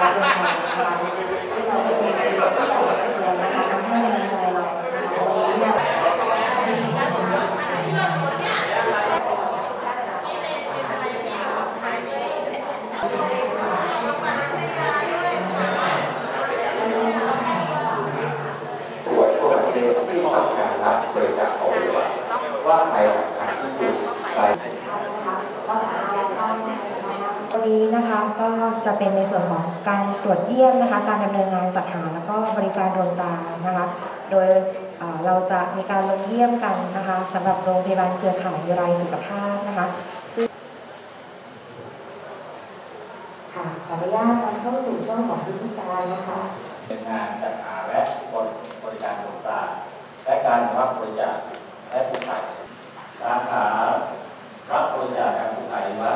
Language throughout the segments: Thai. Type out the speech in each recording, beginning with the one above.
ตรวจพบเจ้าที่ต้องการหลับเผยจากออกมาว่าใครสำคัญที่สุดใคร ก็สามารถรับได้นะคะวันนี้นะคะ ก็จะเป็นในส่วนของการตรวจเยี่ยมนะคะ การดำเนินงานจัดหาแล้วก็บริการดวงตานะคะ โดยเราจะมีการลงเยี่ยมกันนะคะสำหรับโรงพยาบาลเครือข่ายวิไลสุขภาพนะคะซึ่งค่ะขออนุญาตการเข้าสู่ช่วงของพิธีการนะคะเป็นงานจัดหาและบริการดวงตาและการรับบริจาคและผู้ขายสาขารับบริจาคการผู้ขายว่า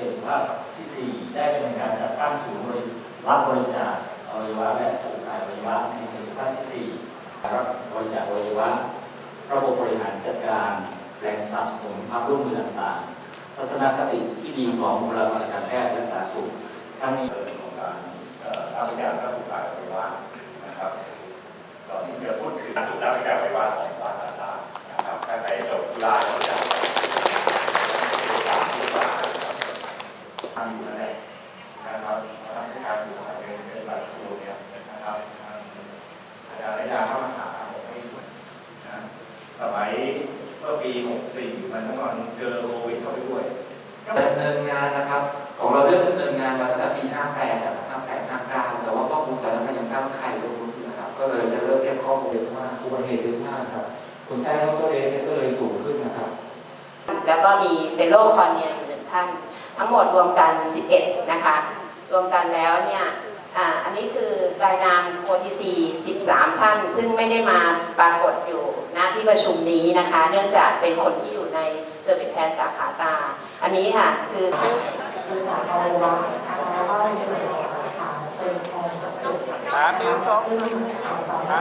เกสุภาพที่ 4 ได้ดำเนินการจัดตั้งศูนย์บริรับบริจาคอวัยวะและผู้ขายอวัยวะในเอกสุภาพที่ 4 รับบริจาคอวัยวะ ระบบบริหารจัดการแรงสนับสนุนความร่วมมือต่างๆทัศนคติที่ดีของบุคลากรทางการแพทย์และสาธารณสุขทั้งนี้เรื่องของการอ่อรับประกันและผูกขาดไว้ว่านะครับก่อนที่จะพูดถึงสูตรรับประกันไว้ว่าของสาธารณชาตินะครับถ้าใครจบจุฬาก็จะสามที่สามทำอยู่นั่นแหละนะครับทำการอยู่ทำเป็นเป็นหลักสูตรเนี่ยนะครับอาจารย์ระยาเข้ามาหาผมไม่สุดนะสมัยเมื่อปี 64 มันทั้งวันเจอโควิดเข้าไปด้วยดำเนินงานนะครับ ของเราเริ่มดำเนินงานมาตั้งแต่ปี 58นะครับ58 59 แต่ว่าข้อมูลแต่ละมันยังตั้งไข่ลงอยู่นะครับ ก็เลยจะเริ่มเก็บข้อมูลเยอะมากอุบัติเหตุเยอะมากครับคนไข้เข้าโซเดสก็เลยสูงขึ้นนะครับ แล้วก็มีเฟลโลคอเนียอยู่หนึ่งท่าน ทั้งหมดรวมกัน 11 นะคะ รวมกันแล้วเนี่ยอ่าอันนี้คือรายนาม OTC 13 ท่าน ซึ่งไม่ได้มาปรากฏอยู่หน้าที่ประชุมนี้นะคะ เนื่องจากเป็นคนที่อยู่ในเซอร์วิสแพนสาขาตา อันนี้ค่ะ คือบริษัทอวัยวะนะคะแล้วก็ในส่วนของสาขาเซอร์แพนสุขซึ่งสาขา